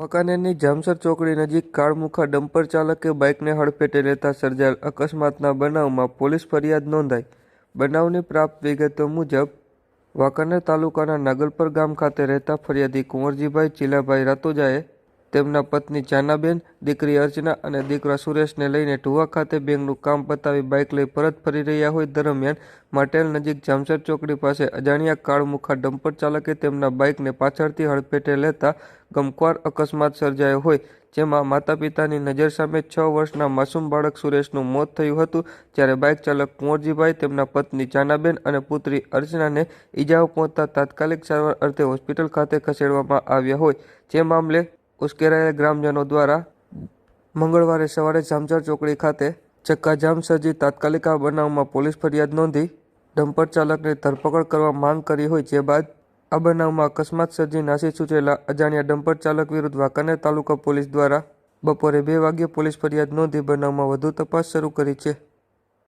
વાંકાનેરની જામસર ચોકડી નજીક કાળમુખા ડમ્પર ચાલકે બાઇકને હડફેટે લેતા સર્જાયેલ અકસ્માતના બનાવમાં પોલીસ ફરિયાદ નોંધાઈ. બનાવની પ્રાપ્ત વિગતો મુજબ, વાંકાનેર તાલુકાના નાગલપર ગામ ખાતે રહેતા ફરિયાદી કુંવરજીભાઈ ચીલાભાઈ રાતોજાએ તેમના પત્ની જાનાબેન, દીકરી અર્ચના અને દીકરા સુરેશને લઈને ઢુવા ખાતે બેંકનું કામ પતાવી બાઇક લઈ પરત ફરી રહ્યા હોય દરમિયાન માટેલ નજીક જામસર ચોકડી પાસે અજાણ્યા કાળમુખા ડમ્પર ચાલકે તેમના બાઇકને પાછળથી હડફેટે લેતા ગમખ્વાર અકસ્માત સર્જાયો હોય, જેમાં માતા પિતાની નજર સામે છ વર્ષના માસૂમ બાળક સુરેશનું મોત થયું હતું, જ્યારે બાઇક ચાલક કુંવરજીભાઈ, તેમના પત્ની જાનાબેન અને પુત્રી અર્ચનાને ઈજાઓ પહોંચતા તાત્કાલિક સારવાર અર્થે હોસ્પિટલ ખાતે ખસેડવામાં આવ્યા હોય, જે મામલે ઉશ્કેરાયેલ ગ્રામજનો દ્વારા મંગળવારે સવારે જામચર ચોકડી ખાતે ચક્કાજામ સર્જી તાત્કાલિક આ બનાવમાં પોલીસ ફરિયાદ નોંધી ડમ્પર ચાલકની ધરપકડ કરવા માંગ કરી હોય જે બાદ આ બનાવમાં અકસ્માત સર્જી નાસી છૂટેલા અજાણ્યા ડમ્પર ચાલક વિરુદ્ધ વાંકાનેર તાલુકા પોલીસ દ્વારા બપોરે બે વાગ્યે પોલીસ ફરિયાદ નોંધી બનાવમાં વધુ તપાસ શરૂ કરી છે.